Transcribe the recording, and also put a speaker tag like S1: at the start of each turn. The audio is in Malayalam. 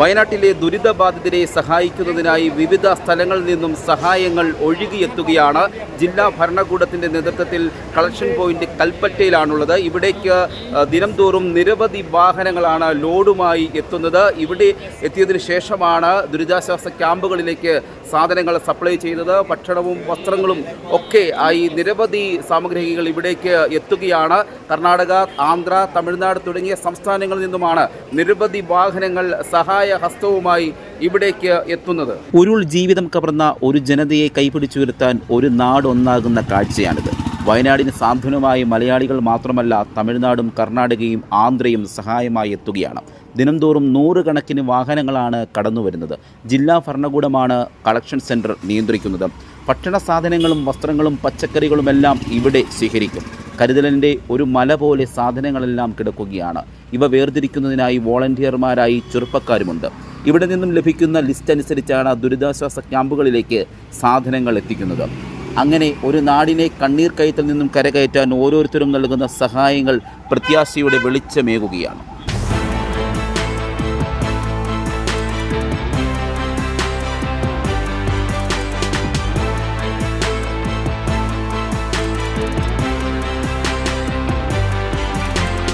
S1: വയനാട്ടിലെ ദുരിതബാധിതരെ സഹായിക്കുന്നതിനായി വിവിധ സ്ഥലങ്ങളിൽ നിന്നും സഹായങ്ങൾ ഒഴുകിയെത്തുകയാണ്. ജില്ലാ ഭരണകൂടത്തിന്റെ നേതൃത്വത്തിൽ കളക്ഷൻ പോയിന്റ് കൽപ്പറ്റയിലാണുള്ളത്. ഇവിടേക്ക് ദിനംതോറും നിരവധി വാഹനങ്ങളാണ് ലോഡുമായി എത്തുന്നത്. ഇവിടെ എത്തിയതിനു ശേഷമാണ് ദുരിതാശ്വാസ ക്യാമ്പുകളിലേക്ക് സാധനങ്ങൾ സപ്ലൈ ചെയ്തത് ഭക്ഷണവും വസ്ത്രങ്ങളും ഒക്കെ ആയി നിരവധി സാമഗ്രികൾ ഇവിടേക്ക് എത്തുകയാണ്. കർണാടക ആന്ധ്ര തമിഴ്നാട് തുടങ്ങിയ സംസ്ഥാനങ്ങളിൽ നിന്നുമാണ് നിരവധി വാഹനങ്ങൾ സഹായ ഹസ്തവുമായി ഇവിടേക്ക് എത്തുന്നത്. ഉരുൾ ജീവിതം കവർന്ന ഒരു ജനതയെ കൈപിടിച്ചുയർത്താൻ ഒരു നാടൊന്നാകുന്ന കാഴ്ചയാണിത്. വയനാടിന് സാന്ത്വനമായി മലയാളികൾ മാത്രമല്ല തമിഴ്നാടും കർണാടകയും ആന്ധ്രയും സഹായമായി എത്തുകയാണ്. ദിനംതോറും നൂറുകണക്കിന് വാഹനങ്ങളാണ് കടന്നു വരുന്നത് ജില്ലാ ഭരണകൂടമാണ് കളക്ഷൻ സെന്റർ നിയന്ത്രിക്കുന്നത്. ഭക്ഷണ സാധനങ്ങളും വസ്ത്രങ്ങളും പച്ചക്കറികളുമെല്ലാം ഇവിടെ ശേഖരിക്കും. കരുതലിന്റെ ഒരു മല പോലെ സാധനങ്ങളെല്ലാം കിടക്കുകയാണ്. ഇവ വേർതിരിക്കുന്നതിനായി വോളണ്ടിയർമാരായി ചെറുപ്പക്കാരുമുണ്ട്. ഇവിടെ നിന്നും ലഭിക്കുന്ന ലിസ്റ്റ് അനുസരിച്ചാണ് ദുരിതാശ്വാസ ക്യാമ്പുകളിലേക്ക് സാധനങ്ങൾ എത്തിക്കുന്നത്. അങ്ങനെ ഒരു നാടിനെ കണ്ണീർ കയത്തിൽ നിന്നും കരകയറ്റാൻ ഓരോരുത്തരും നൽകുന്ന സഹായങ്ങൾ പ്രത്യാശയുടെ വെളിച്ചമേകുകയാണ്.